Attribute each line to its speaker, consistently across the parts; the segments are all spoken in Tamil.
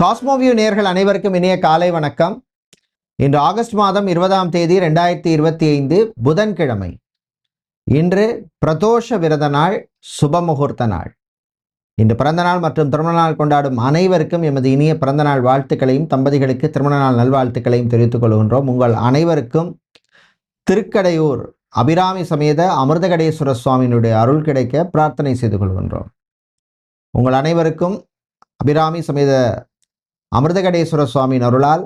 Speaker 1: காஸ்மோவியூ நேர்கள் அனைவருக்கும் இனிய காலை வணக்கம். இன்று ஆகஸ்ட் மாதம் இருபதாம் தேதி ரெண்டாயிரத்தி இருபத்தி ஐந்து புதன்கிழமை. இன்று பிரதோஷ விரத நாள் சுபமுகூர்த்த நாள். இன்று பிறந்த நாள் மற்றும் திருமண நாள் கொண்டாடும் அனைவருக்கும் எமது இனிய பிறந்த நாள் வாழ்த்துக்களையும் தம்பதிகளுக்கு திருமண நாள் நல்வாழ்த்துக்களையும் தெரிவித்துக் கொள்கின்றோம். உங்கள் அனைவருக்கும் திருக்கடையூர் அபிராமி சமேத அமிர்தகடேஸ்வர சுவாமியினுடைய அருள் கிடைக்க பிரார்த்தனை செய்து கொள்கின்றோம். உங்கள் அனைவருக்கும் அபிராமி சமேத அமிர்தகடேஸ்வர சுவாமி அருளால்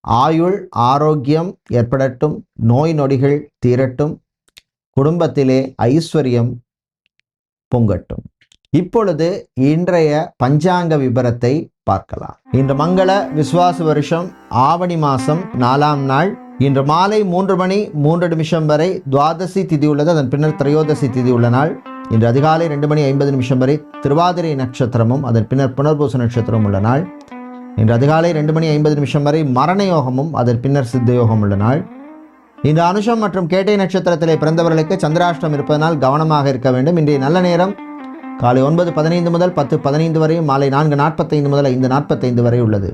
Speaker 1: ஆயுள் ஆரோக்கியம் ஏற்படட்டும் நோய் நொடிகள் தீரட்டும் குடும்பத்திலே ஐஸ்வர்யம் பொங்கட்டும். இப்பொழுது இன்றைய பஞ்சாங்க விபரத்தை பார்க்கலாம். இன்று மங்கள விஸ்வாச வருஷம் ஆவணி மாதம் நாலாம் நாள். இன்று மாலை மூன்று மணி மூன்று நிமிஷம் வரை துவாதசி திதி உள்ளது. அதன் பின்னர் திரையோதசி திதி உள்ள நாள். இன்று அதிகாலை ரெண்டு மணி ஐம்பது நிமிஷம் வரை திருவாதிரை நட்சத்திரமும் அதன் பின்னர் புனர்பூச நட்சத்திரமும் உள்ள நாள். இன்று அதிகாலை ரெண்டு மணி ஐம்பது நிமிஷம் வரை மரண யோகமும் அதன் பின்னர் சித்த யோகம் உள்ள நாள். இன்று அனுஷம் மற்றும் கேட்டை நட்சத்திரத்திலே பிறந்தவர்களுக்கு சந்திராஷ்டம் இருப்பதனால் கவனமாக இருக்க வேண்டும். இன்றைய நல்ல நேரம் காலை ஒன்பது பதினைந்து முதல் பத்து பதினைந்து வரையும் மாலை நான்கு நாற்பத்தைந்து முதல் ஐந்து நாற்பத்தைந்து வரை உள்ளது.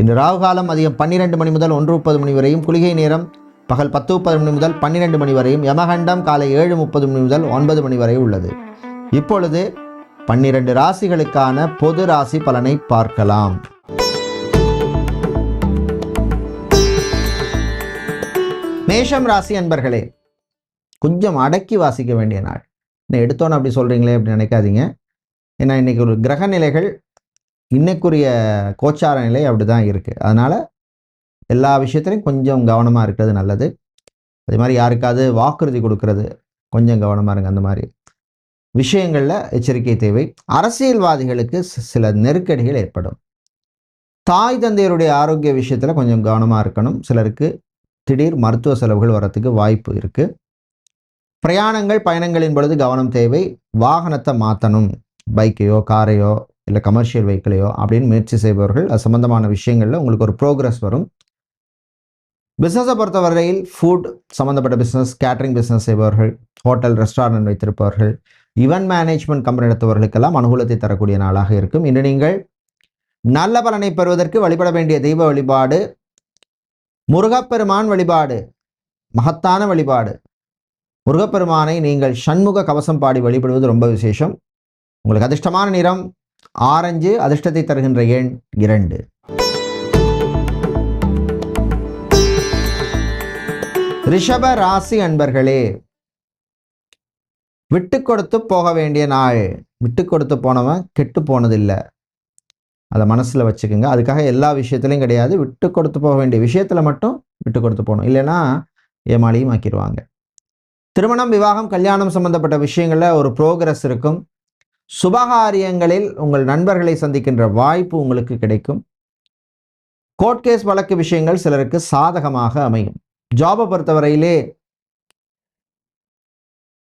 Speaker 1: இன்று ராகு காலம் அதிகம் பன்னிரெண்டு மணி முதல் ஒன்று முப்பது மணி வரையும் குளிகை நேரம் பகல் பத்து முப்பது மணி முதல் பன்னிரெண்டு மணி வரையும் யமகண்டம் காலை ஏழு முப்பது மணி முதல் ஒன்பது மணி வரை உள்ளது. இப்பொழுது பன்னிரண்டு ராசிகளுக்கான பொது ராசி பலனை பார்க்கலாம். மேஷம் ராசி அன்பர்களே கொஞ்சம் அடக்கி வாசிக்க வேண்டிய நாள். என்ன எடுத்தோன்னு அப்படி சொல்கிறீங்களே அப்படின்னு நினைக்காதீங்க. ஏன்னா இன்றைக்கி ஒரு கிரக நிலைகள் இன்னைக்குரிய கோச்சார நிலை அப்படி தான் இருக்குது அதனால் எல்லா விஷயத்துலையும் கொஞ்சம் கவனமாக இருக்கிறது நல்லது. அதே மாதிரி யாருக்காவது வாக்குறுதி கொடுக்கறது கொஞ்சம் கவனமாக இருங்க அந்த மாதிரி. விஷயங்களில் எச்சரிக்கை தேவை. அரசியல்வாதிகளுக்கு சில நெருக்கடிகள் ஏற்படும். தாய் தந்தையருடைய ஆரோக்கிய விஷயத்தில் கொஞ்சம் கவனமாக இருக்கணும். சிலருக்கு திடீர் மருத்துவ செலவுகள் வரத்துக்கு வாய்ப்பு இருக்குது பிரயாணங்கள் பயணங்களின் பொழுது கவனம் தேவை. வாகனத்தை மாற்றணும் பைக்கையோ காரையோ இல்லை கமர்ஷியல் வெஹிக்கிளையோ அப்படின்னு முயற்சி செய்பவர்கள் அது சம்மந்தமான விஷயங்களில் உங்களுக்கு ஒரு ப்ரோக்ரஸ் வரும். பிஸ்னஸை பொறுத்தவரையில் ஃபுட் சம்மந்தப்பட்ட பிஸ்னஸ் கேட்ரிங் பிஸ்னஸ் செய்பவர்கள் ஹோட்டல் ரெஸ்டாரண்ட் வைத்திருப்பவர்கள் இவன்ட் மேனேஜ்மெண்ட் கம்பெனி நடத்துபவர்களுக்கெல்லாம் அனுகூலத்தை தரக்கூடிய நாளாக இருக்கும். இன்று நீங்கள் நல்ல பலனை பெறுவதற்கு வழிபட வேண்டிய தெய்வ வழிபாடு முருகப்பெருமான் வழிபாடு மகத்தான வழிபாடு. முருகப்பெருமானை நீங்கள் சண்முக கவசம் பாடி வழிபடுவது ரொம்ப விசேஷம். உங்களுக்கு அதிர்ஷ்டமான நிறம் ஆரஞ்சு அதிர்ஷ்டத்தை தருகின்ற எண் இரண்டு. ரிஷப ராசி அன்பர்களே விட்டு கொடுத்து போக வேண்டிய நாள். விட்டு கொடுத்து போனவன் கெட்டு போனதில்லை. அதை மனசில் வச்சுக்கோங்க. அதுக்காக எல்லா விஷயத்துலையும் கிடையாது. விட்டு கொடுத்து போக வேண்டிய விஷயத்தில் மட்டும் விட்டு கொடுத்து போகணும். இல்லைன்னா ஏமாளியும் ஆக்கிடுவாங்க திருமணம் விவாகம் கல்யாணம் சம்பந்தப்பட்ட விஷயங்களில் ஒரு ப்ரோக்ரஸ் இருக்கும். சுபகாரியங்களில் உங்கள் நண்பர்களை சந்திக்கின்ற வாய்ப்பு உங்களுக்கு கிடைக்கும். கோர்ட் கேஸ் வழக்கு விஷயங்கள் சிலருக்கு சாதகமாக அமையும். ஜாபை பொறுத்தவரையிலே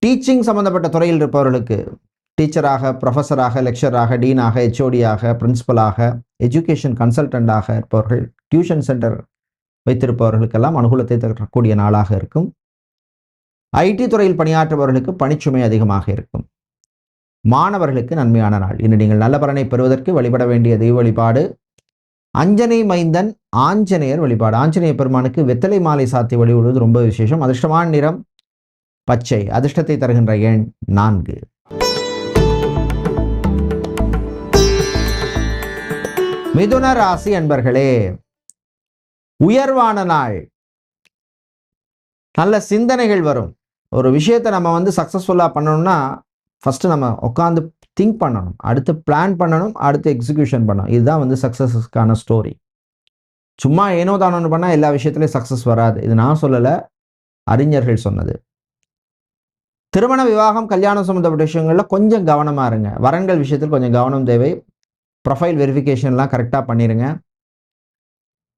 Speaker 1: டீச்சிங் சம்மந்தப்பட்ட துறையில் இருப்பவர்களுக்கு டீச்சராக ப்ரொஃபஸராக லெக்சராக டீனாக ஹெச்ஓடியாக பிரின்சிபலாக எஜுகேஷன் கன்சல்டண்டாக இருப்பவர்கள் டியூஷன் சென்டர் வைத்திருப்பவர்களுக்கெல்லாம் அனுகூலத்தை தரக்கூடிய நாளாக இருக்கும். ஐடி துறையில் பணியாற்றுபவர்களுக்கு பணிச்சுமை அதிகமாக இருக்கும். மாணவர்களுக்கு நன்மையான நாள். இன்று நீங்கள் நல்ல பலனை பெறுவதற்கு வழிபட வேண்டிய தெய்வ வழிபாடு அஞ்சனை மைந்தன் ஆஞ்சநேயர் வழிபாடு. ஆஞ்சநேய பெருமானுக்கு வெத்தலை மாலை சாத்தி வழிபடுவது ரொம்ப விசேஷம். அதிர்ஷ்டமான நிறம் பச்சை. அதிர்ஷ்டத்தை தருகின்ற எண் நான்கு. மிதுன ராசி அன்பர்களே உயர்வான நாள். நல்ல சிந்தனைகள் வரும். ஒரு விஷயத்தை நம்ம வந்து சக்ஸஸ்ஃபுல்லாக பண்ணணும்னா ஃபஸ்ட்டு நம்ம உட்காந்து திங்க் பண்ணணும். அடுத்து பிளான் பண்ணணும் அடுத்து எக்ஸிக்யூஷன் பண்ணணும். இதுதான் வந்து சக்ஸஸஸ்க்கான ஸ்டோரி. சும்மா ஏனோ தானோன்னு பண்ணால் எல்லா விஷயத்துலையும் சக்ஸஸ் வராது. இது நான் சொல்லலை அறிஞர்கள் சொன்னது. திருமண விவாகம் கல்யாணம் சம்மந்தப்பட்ட விஷயங்களில் கொஞ்சம் கவனமாக இருங்க. வரன்கள் விஷயத்தில் கொஞ்சம் கவனம் தேவை. ப்ரொஃபைல் வெரிஃபிகேஷன்லாம் கரெக்டாக பண்ணிடுங்க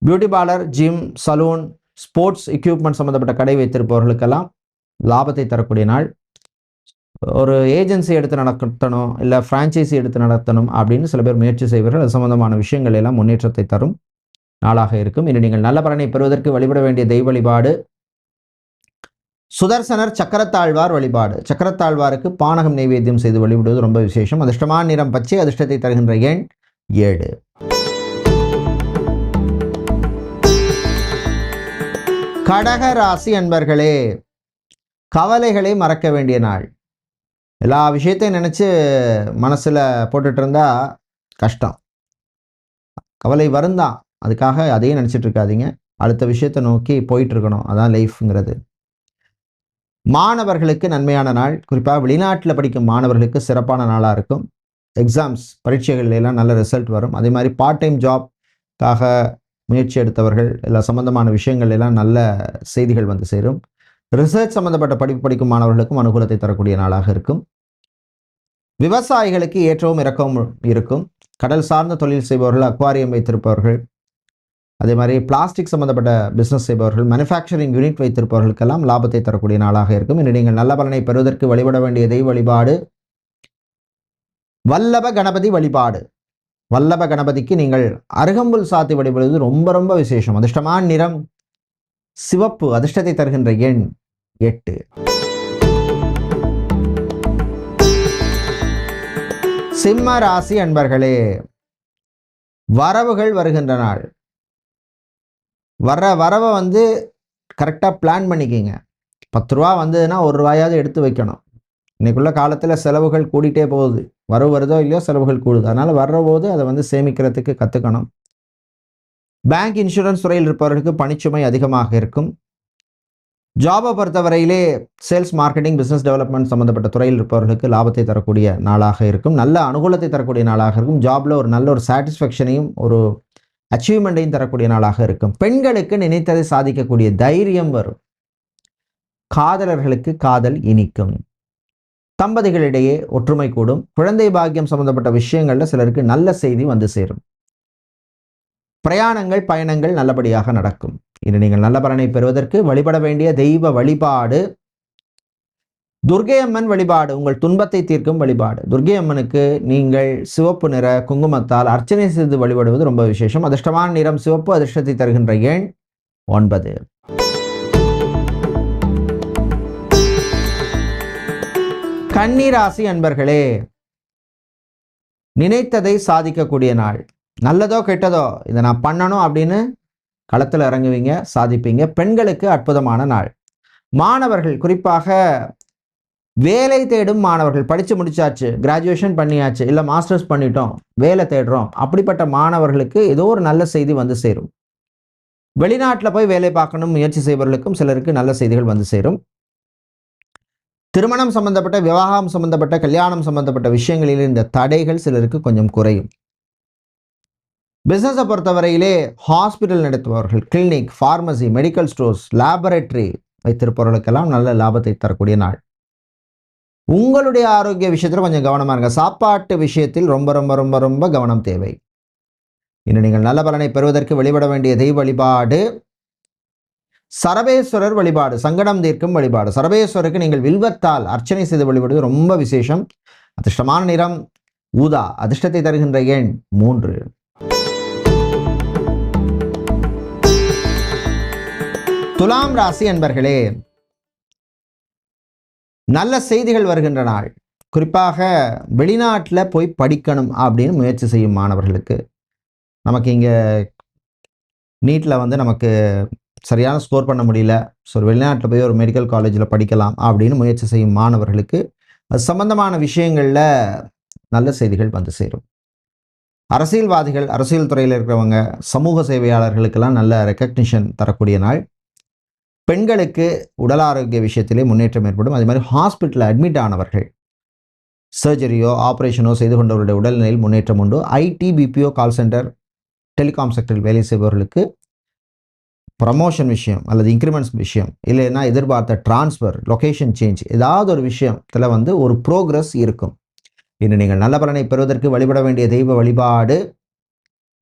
Speaker 1: beauty parlour gym saloon sports equipment சம்மந்தப்பட்ட கடை வைத்திருப்பவர்களுக்கெல்லாம் லாபத்தை தரக்கூடிய நாள். ஒரு ஏஜென்சி எடுத்து நடத்தணும் இல்லை ஃப்ரான்ச்சைசி எடுத்து நடத்தணும் அப்படின்னு சில பேர் முயற்சி செய்வார்கள். அது சம்பந்தமான விஷயங்கள் எல்லாம் முன்னேற்றத்தை தரும் நாளாக இருக்கும். இன்று நீங்கள் நல்ல பலனை பெறுவதற்கு வழிபட வேண்டிய தெய்வ வழிபாடு சுதர்சனர் சக்கரத்தாழ்வார் வழிபாடு. சக்கரத்தாழ்வாருக்கு பானகம் நைவேத்தியம் செய்து வழிபடுவது ரொம்ப விசேஷம். அதிர்ஷ்டமான நிறம் பச்சை அதிர்ஷ்டத்தை தருகின்ற எண் ஏழு. கடக ராசி அன்பர்களே கவலைகளை மறக்க வேண்டிய நாள். எல்லா விஷயத்தையும் நினச்சி மனசில் போட்டுட்டு இருந்தா கஷ்டம். கவலை வருந்தான் அதுக்காக அதையும் நினச்சிட்டு இருக்காதீங்க அடுத்த விஷயத்தை நோக்கி போயிட்டுருக்கணும். அதான் லைஃப்ங்கிறது. மாணவர்களுக்கு நன்மையான நாள். குறிப்பாக வெளிநாட்டில் படிக்கும் மாணவர்களுக்கு சிறப்பான நாளாக இருக்கும். எக்ஸாம்ஸ் பரீட்சைகள்ல எல்லாம் நல்ல ரிசல்ட் வரும். அதே மாதிரி பார்ட் டைம் ஜாப்காக முயற்சி எடுத்தவர்கள் எல்லா சம்மந்தமான விஷயங்கள் எல்லாம் நல்ல செய்திகள் வந்து சேரும். ரிசர்ச் சம்பந்தப்பட்ட படிப்பு படிக்கும் மாணவர்களுக்கும் அனுகூலத்தை தரக்கூடிய நாளாக இருக்கும். விவசாயிகளுக்கு ஏற்றவும் இறக்கவும் இருக்கும். கடல் சார்ந்த தொழில் செய்பவர்கள் அக்வாரியம் வைத்திருப்பவர்கள் அதே மாதிரி பிளாஸ்டிக் சம்பந்தப்பட்ட பிஸ்னஸ் செய்பவர்கள் மேனுஃபேக்சரிங் யூனிட் வைத்திருப்பவர்களுக்கெல்லாம் லாபத்தை தரக்கூடிய நாளாக இருக்கும். இன்று நீங்கள் நல்ல பலனை பெறுவதற்கு வழிபட வேண்டிய தெய்வ வழிபாடு. வல்லப கணபதி வழிபாடு. வல்லப கணபதிக்கு நீங்கள் அருகம்புல் சாத்தி வழிபடுவது ரொம்ப ரொம்ப விசேஷம். அதிர்ஷ்டமான நிறம் சிவப்பு அதிர்ஷ்டத்தை தருகின்ற எண். எட்டு. சிம்ம ராசி அன்பர்களே வரவுகள் வருகின்ற நாள். வர்ற வரவை வந்து கரெக்டாக பிளான் பண்ணிக்கிங்க. பத்து ரூபா வந்ததுன்னா ஒரு ரூபாயாவது எடுத்து வைக்கணும். இன்றைக்குள்ள காலத்தில் செலவுகள் கூடிட்டே போகுது. வரவு வருதோ இல்லையோ செலவுகள் கூடுது. அதனால் வர்றபோது அதை வந்து சேமிக்கிறதுக்கு கற்றுக்கணும் பேங்க் இன்சூரன்ஸ் துறையில் இருப்பவர்களுக்கு பணிச்சுமை அதிகமாக இருக்கும். ஜாபை பொறுத்தவரையிலே சேல்ஸ் மார்க்கெட்டிங் பிஸ்னஸ் டெவலப்மெண்ட் சம்மந்தப்பட்ட துறையில் இருப்பவர்களுக்கு லாபத்தை தரக்கூடிய நாளாக இருக்கும். நல்ல அனுகூலத்தை தரக்கூடிய நாளாக இருக்கும். ஜாபில் ஒரு நல்ல ஒரு சாட்டிஸ்ஃபேக்ஷனையும் ஒரு அச்சீவ்மெண்ட்டையும் தரக்கூடிய நாளாக இருக்கும். பெண்களுக்கு நினைத்ததை சாதிக்கக்கூடிய தைரியம் வரும். காதலர்களுக்கு காதல் இனிக்கும். தம்பதிகளிடையே ஒற்றுமை கூடும். குழந்தை பாக்கியம் சம்பந்தப்பட்ட விஷயங்களில் சிலருக்கு நல்ல செய்தி வந்து சேரும். பிரயாணங்கள் பயணங்கள் நல்லபடியாக நடக்கும். இன்று நீங்கள் நல்ல பலனை பெறுவதற்கு வழிபட வேண்டிய தெய்வ வழிபாடு. துர்கை அம்மன் வழிபாடு உங்கள் துன்பத்தை தீர்க்கும் வழிபாடு. துர்கை அம்மனுக்கு நீங்கள் சிவப்பு நிற குங்குமத்தால் அர்ச்சனை செய்து வழிபடுவது ரொம்ப விசேஷம். அதிர்ஷ்டமான நிறம் சிவப்பு அதிர்ஷ்டத்தை தருகின்ற எண் ஒன்பது. கன்னிராசி அன்பர்களே நினைத்ததை சாதிக்கக்கூடிய நாள். நல்லதோ கெட்டதோ இதை நான் பண்ணணும் அப்படின்னு களத்தில் இறங்குவீங்க சாதிப்பீங்க. பெண்களுக்கு அற்புதமான நாள். மாணவர்கள் குறிப்பாக வேலை தேடும் மாணவர்கள் படித்து முடிச்சாச்சு கிராஜுவேஷன் பண்ணியாச்சு இல்லை மாஸ்டர்ஸ் பண்ணிட்டோம் வேலை தேடுறோம் அப்படிப்பட்ட மாணவர்களுக்கு ஏதோ ஒரு நல்ல செய்தி வந்து சேரும். வெளிநாட்டில் போய் வேலை பார்க்கணும் முயற்சி செய்பவர்களுக்கும் சிலருக்கு நல்ல செய்திகள் வந்து சேரும். திருமணம் சம்பந்தப்பட்ட விவாகம் சம்பந்தப்பட்ட கல்யாணம் சம்பந்தப்பட்ட விஷயங்களில் இந்த தடைகள் சிலருக்கு கொஞ்சம் குறையும். பிஸ்னஸை பொறுத்தவரையிலே hospital நடத்துபவர்கள் clinic pharmacy medical stores laboratory வைத்திருப்பவர்களுக்கெல்லாம் நல்ல லாபத்தை தரக்கூடிய நாள். உங்களுடைய ஆரோக்கிய விஷயத்தில் கொஞ்சம் கவனமாக இருங்க. சாப்பாட்டு விஷயத்தில் ரொம்ப ரொம்ப ரொம்ப ரொம்ப கவனம் தேவை. இன்னும் நீங்கள் நல்ல பலனை பெறுவதற்கு வழிபட வேண்டிய தெய்வ வழிபாடு சரபேஸ்வரர் வழிபாடு சங்கடம் தீர்க்கும் வழிபாடு. சரபேஸ்வருக்கு நீங்கள் வில்வத்தால் அர்ச்சனை செய்து வழிபடுவது ரொம்ப விசேஷம். அதிர்ஷ்டமான நிறம் ஊதா அதிர்ஷ்டத்தை தருகின்ற எண் மூன்று. துலாம் ராசி அன்பர்களே நல்ல செய்திகள் வருகின்ற நாள். குறிப்பாக வெளிநாட்டில் போய் படிக்கணும் அப்படின்னு முயற்சி செய்யும் மாணவர்களுக்கு. நமக்கு இங்கே நீட்டில் வந்து நமக்கு சரியான ஸ்கோர் பண்ண முடியல. ஸோ வெளிநாட்டில் போய் ஒரு மெடிக்கல் காலேஜில் படிக்கலாம் அப்படின்னு முயற்சி செய்யும் மாணவர்களுக்கு அது சம்பந்தமான விஷயங்களில் நல்ல செய்திகள் வந்து சேரும். அரசியல்வாதிகள் அரசியல் துறையில் இருக்கிறவங்க சமூக சேவையாளர்களுக்கெல்லாம் நல்ல ரெக்கக்னிஷன் தரக்கூடிய நாள். பெண்களுக்கு உடல் ஆரோக்கிய விஷயத்திலே முன்னேற்றம் ஏற்படும். அதே மாதிரி ஹாஸ்பிட்டலில் அட்மிட் ஆனவர்கள் சர்ஜரியோ ஆப்ரேஷனோ செய்து கொண்டவருடைய உடல்நிலையில் முன்னேற்றம் உண்டு. IT BPO call centre telecom செக்டரில் வேலை செய்பவர்களுக்கு ப்ரமோஷன் விஷயம் அல்லது இன்க்ரிமெண்ட்ஸ் விஷயம் இல்லைன்னா எதிர்பார்த்த டிரான்ஸ்ஃபர் லொகேஷன் சேஞ்ச் ஏதாவது ஒரு விஷயத்தில் வந்து ஒரு ப்ரோக்ரஸ் இருக்கும். இன்று நீங்கள் நல்ல பலனை பெறுவதற்கு வழிபட வேண்டிய தெய்வ வழிபாடு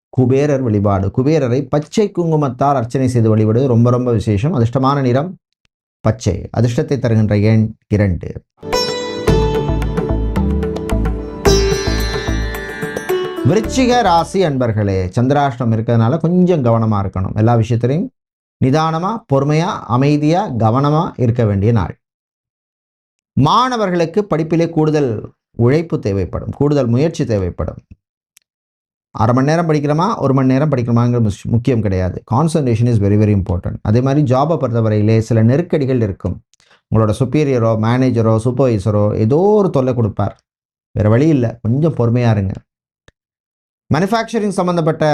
Speaker 1: குபேரர் வழிபாடு. குபேரரை பச்சை குங்குமத்தால் அர்ச்சனை செய்து வழிபடுவது ரொம்ப ரொம்ப விசேஷம். அதிர்ஷ்டமான நிறம் பச்சை. அதிர்ஷ்டத்தை தருகின்ற எண் இரண்டு. விருச்சிக ராசி அன்பர்களே சந்திராஷ்டம் இருக்கிறதுனால கொஞ்சம் கவனமாக இருக்கணும். எல்லா விஷயத்திலையும் நிதானமாக பொறுமையாக அமைதியாக கவனமாக இருக்க வேண்டிய நாள். மாணவர்களுக்கு படிப்பிலே கூடுதல் உழைப்பு தேவைப்படும். கூடுதல் முயற்சி தேவைப்படும். அரை மணி நேரம் படிக்கிறோமா ஒரு மணி நேரம் படிக்கிறோமாங்கிற முக்கியம் கிடையாது. Concentration is very very important அதே மாதிரி ஜாபை பொறுத்தவரையிலே சில நெருக்கடிகள் இருக்கும். உங்களோட சுப்பீரியரோ மேனேஜரோ சூப்பர்வைசரோ ஏதோ ஒரு தொல்லை கொடுப்பார். வேறு வழி இல்லை. கொஞ்சம் பொறுமையாக இருங்க. மேனுஃபேக்சரிங் சம்மந்தப்பட்ட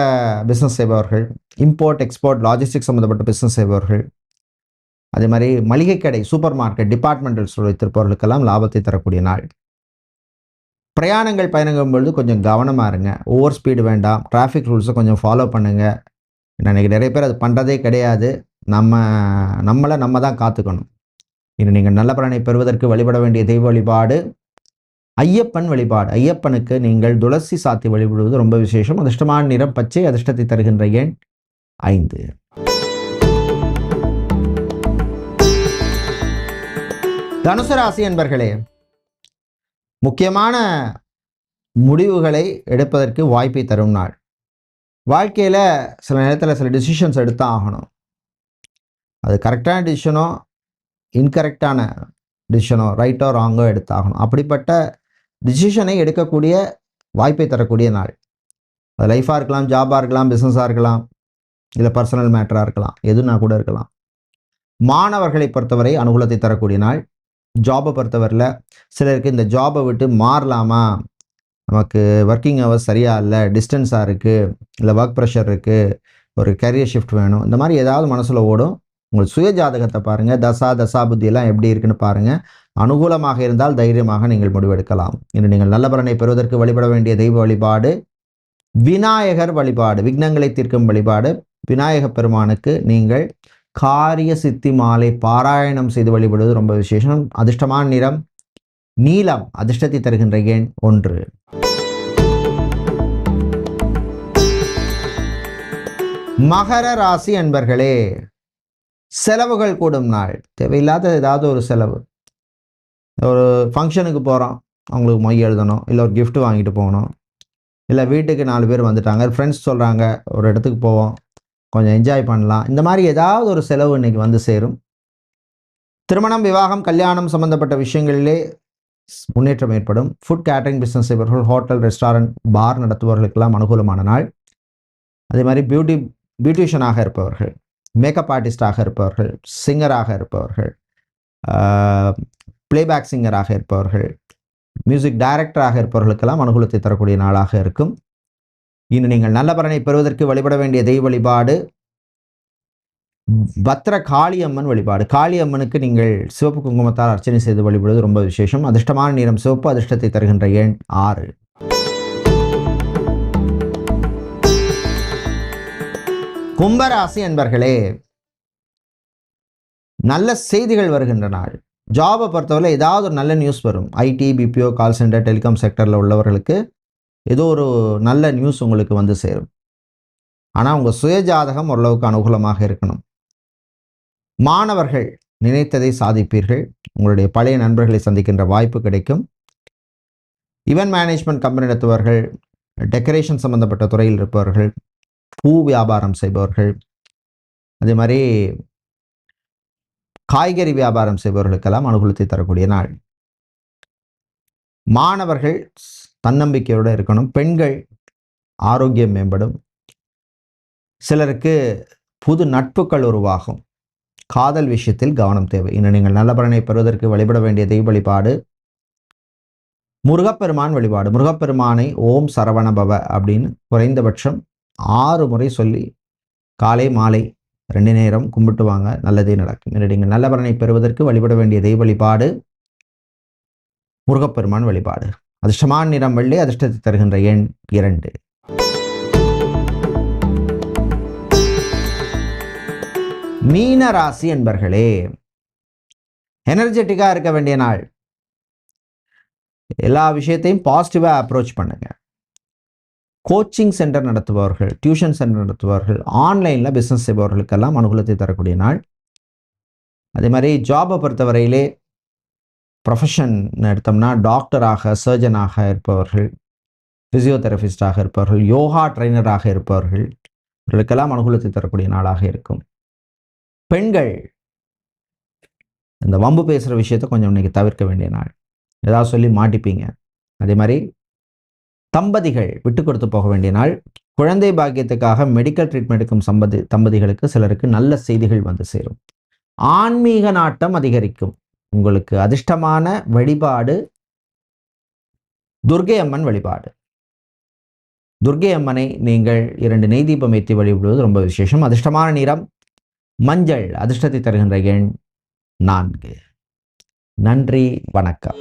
Speaker 1: பிஸ்னஸ் செய்பவர்கள் இம்போர்ட் எக்ஸ்போர்ட் லாஜிஸ்டிக்ஸ் சம்மந்தப்பட்ட பிஸ்னஸ் செய்பவர்கள் அதே மாதிரி மளிகை கடை சூப்பர் மார்க்கெட் டிபார்ட்மெண்டல் ஸ்டோர் வைத்திருப்பவர்களுக்கெல்லாம் லாபத்தை தரக்கூடிய நாள். பிரயாணங்கள் பயணங்கும் பொழுது கொஞ்சம் கவனமாக இருங்க. ஓவர் ஸ்பீடு வேண்டாம். டிராஃபிக் ரூல்ஸை கொஞ்சம் ஃபாலோ பண்ணுங்கள் இன்னைக்கு நிறைய பேர் அது பண்ணுறதே கிடையாது. நம்ம நம்மளை நம்ம தான் காத்துக்கணும். இன்னும் நீங்கள் நல்ல பலனை பெறுவதற்கு வழிபட வேண்டிய தெய்வ வழிபாடு ஐயப்பன் வழிபாடு. ஐயப்பனுக்கு நீங்கள் துளசி சாத்தி வழிபடுவது ரொம்ப விசேஷம். அதிர்ஷ்டமான நிறம் பச்சை அதிர்ஷ்டத்தை தருகின்ற எண் ஐந்து. தனுசு ராசி என்பர்களே முக்கியமான முடிவுகளை எடுப்பதற்கு வாய்ப்பை தரும் நாள். வாழ்க்கையில் சில நேரத்தில் சில டிசிஷன்ஸ் எடுத்தான் ஆகணும். அது கரெக்டான டிசிஷனோ இன்கரெக்டான டிசிஷனோ ரைட்டோ ராங்கோ எடுத்தாகணும் அப்படிப்பட்ட டிசிஷனை எடுக்கக்கூடிய வாய்ப்பை தரக்கூடிய நாள். அது லைஃபாக இருக்கலாம் ஜாபாக இருக்கலாம் பிஸ்னஸாக இருக்கலாம் இல்லை பர்சனல் மேட்டராக இருக்கலாம் எதுனா கூட இருக்கலாம். மாணவர்களை பொறுத்தவரை அனுகூலத்தை தரக்கூடிய நாள். ஜாபை பொறுத்தவரையில் சிலருக்கு இந்த ஜாபை விட்டு மாறலாமா? நமக்கு ஒர்க்கிங் ஹவர்ஸ் சரியாக இல்லை டிஸ்டன்ஸாக இருக்குது இல்லை ஒர்க் ப்ரெஷர் இருக்குது ஒரு கரியர் ஷிஃப்ட் வேணும் இந்த மாதிரி ஏதாவது மனசில் ஓடும். உங்கள் சுய ஜாதகத்தை பாருங்கள் தசா தசா புத்தியெல்லாம் எப்படி இருக்குன்னு பாருங்கள் அனுகூலமாக இருந்தால் தைரியமாக நீங்கள் முடிவெடுக்கலாம். இன்று நீங்கள் நல்ல பலனை பெறுவதற்கு வழிபட வேண்டிய தெய்வ வழிபாடு விநாயகர் வழிபாடு விக்னங்களை தீர்க்கும் வழிபாடு விநாயகப் பெருமானுக்கு நீங்கள் காரிய சித்தி மாலை பாராயணம் செய்து வழிபடுவது ரொம்ப விசேஷம். அதிர்ஷ்டமான நிறம் நீலம் அதிர்ஷ்டத்தை தருகின்ற எண் ஒன்று. மகர ராசி அன்பர்களே செலவுகள் கூடும் நாள். தேவையில்லாத ஏதாவது ஒரு செலவு. ஒரு ஃபங்க்ஷனுக்கு போகிறோம் அவங்களுக்கு மொய் எழுதணும் இல்லை ஒரு கிஃப்ட் வாங்கிட்டு போகணும். இல்லை வீட்டுக்கு நாலு பேர் வந்துட்டாங்க ஃப்ரெண்ட்ஸ் சொல்கிறாங்க ஒரு இடத்துக்கு போவோம். கொஞ்சம் என்ஜாய் பண்ணலாம். இந்த மாதிரி ஏதாவது ஒரு செலவு இன்னைக்கு வந்து சேரும். திருமணம் விவாகம் கல்யாணம் சம்பந்தப்பட்ட விஷயங்களிலே ஸ்- முன்னேற்றம் ஏற்படும். ஃபுட் கேட்டரிங் பிஸ்னஸ் செய்பவர்கள் ஹோட்டல் ரெஸ்டாரண்ட் பார் நடத்துபவர்களுக்கெல்லாம் அனுகூலமான நாள். அதே மாதிரி பியூட்டி பியூட்டிஷியனாக இருப்பவர்கள் மேக்கப் ஆர்டிஸ்டாக இருப்பவர்கள் சிங்கராக இருப்பவர்கள் பிளேபேக் சிங்கராக இருப்பவர்கள் மியூசிக் டைரக்டராக இருப்பவர்களுக்கெல்லாம் அனுகூலத்தை தரக்கூடிய நாளாக இருக்கும். இன்று நீங்கள் நல்ல பலனை பெறுவதற்கு வழிபட வேண்டிய தெய்வ வழிபாடு பத்ர காளியம்மன் வழிபாடு. காளியம்மனுக்கு நீங்கள் சிவப்பு குங்குமத்தால் அர்ச்சனை செய்து வழிபடுவது ரொம்ப விசேஷம். அதிர்ஷ்டமான நிறம் சிவப்பு அதிர்ஷ்டத்தை தருகின்ற எண் ஆறு. கும்பராசி என்பர்களே நல்ல செய்திகள் வருகின்ற நாள். ஜாபை பொறுத்தவரை ஏதாவது ஒரு நல்ல நியூஸ் வரும். IT BPO call centre telecom செக்டரில் உள்ளவர்களுக்கு ஏதோ ஒரு நல்ல நியூஸ் உங்களுக்கு வந்து சேரும். ஆனால் உங்கள் சுயஜாதகம் ஓரளவுக்கு அனுகூலமாக இருக்கணும். மாணவர்கள் நினைத்ததை சாதிப்பீர்கள். உங்களுடைய பழைய நண்பர்களை சந்திக்கின்ற வாய்ப்பு கிடைக்கும். இவென்ட் மேனேஜ்மெண்ட் கம்பெனி நடத்துபவர்கள் டெக்கரேஷன் சம்பந்தப்பட்ட துறையில் இருப்பவர்கள் பூ வியாபாரம் செய்பவர்கள் அதே மாதிரி காய்கறி வியாபாரம் செய்பவர்களுக்கெல்லாம் அனுகூலத்தை தரக்கூடிய நாள். மாணவர்கள் தன்னம்பிக்கையோடு இருக்கணும். பெண்கள் ஆரோக்கியம் மேம்படும். சிலருக்கு புது நட்புகள் உருவாகும். காதல் விஷயத்தில் கவனம் தேவை. இன்னும் நீங்கள் நல்ல பலனை பெறுவதற்கு வழிபட வேண்டிய தெய்வ வழிபாடு. முருகப்பெருமான் வழிபாடு. முருகப்பெருமானை ஓம் சரவணபவ அப்படின்னு குறைந்தபட்சம் ஆறு முறை சொல்லி காலை மாலை ரெண்டு நேரம் கும்பிட்டு வாங்க. நல்லதே நடக்கும். இன்று நீங்கள் நல்ல பலனை பெறுவதற்கு வழிபட வேண்டிய தெய்வ வழிபாடு முருகப்பெருமான் வழிபாடு. அதிர்ஷ்டமான நிறம் வெள்ளி அதிர்ஷ்டத்தை தருகின்ற எண் இரண்டு. மீன ராசி என்பர்களே எனர்ஜெட்டிக்காக இருக்க வேண்டிய நாள். எல்லா விஷயத்தையும் பாசிட்டிவாக அப்ரோச் பண்ணுங்க. கோச்சிங் சென்டர் நடத்துபவர்கள் டியூஷன் சென்டர் நடத்துபவர்கள் ஆன்லைனில் பிஸ்னஸ் செய்பவர்களுக்கெல்லாம் அனுகூலத்தை தரக்கூடிய நாள். அதே மாதிரி ஜாபை பொறுத்தவரையிலே ப்ரொஃபஷன் எடுத்தோம்னா டாக்டராக சர்ஜனாக இருப்பவர்கள் ஃபிசியோதெரபிஸ்டாக இருப்பவர்கள் யோகா ட்ரைனராக இருப்பவர்கள் இவர்களுக்கெல்லாம் அனுகூலத்தை தரக்கூடிய நாளாக இருக்கும். பெண்கள் இந்த வம்பு பேசுகிற விஷயத்தை கொஞ்சம் இன்னைக்கு தவிர்க்க வேண்டிய நாள். ஏதாவது சொல்லி மாட்டிப்பீங்க. அதே மாதிரி தம்பதிகள் விட்டு கொடுத்து போக வேண்டிய நாள். குழந்தை பாக்கியத்துக்காக மெடிக்கல் ட்ரீட்மெண்ட் எடுக்கும் சம்பதி தம்பதிகளுக்கு சிலருக்கு நல்ல செய்திகள் வந்து சேரும். ஆன்மீக நாட்டம் அதிகரிக்கும். உங்களுக்கு அதிர்ஷ்டமான வழிபாடு துர்க்கை அம்மன் வழிபாடு. துர்கை அம்மனை நீங்கள் இரண்டு நெய் தீபம் ஏற்றி வழிபடுவது ரொம்ப விசேஷம். அதிர்ஷ்டமான நிறம் மஞ்சள் அதிர்ஷ்டத்தை தருகின்ற எண் நான்கு. நன்றி வணக்கம்.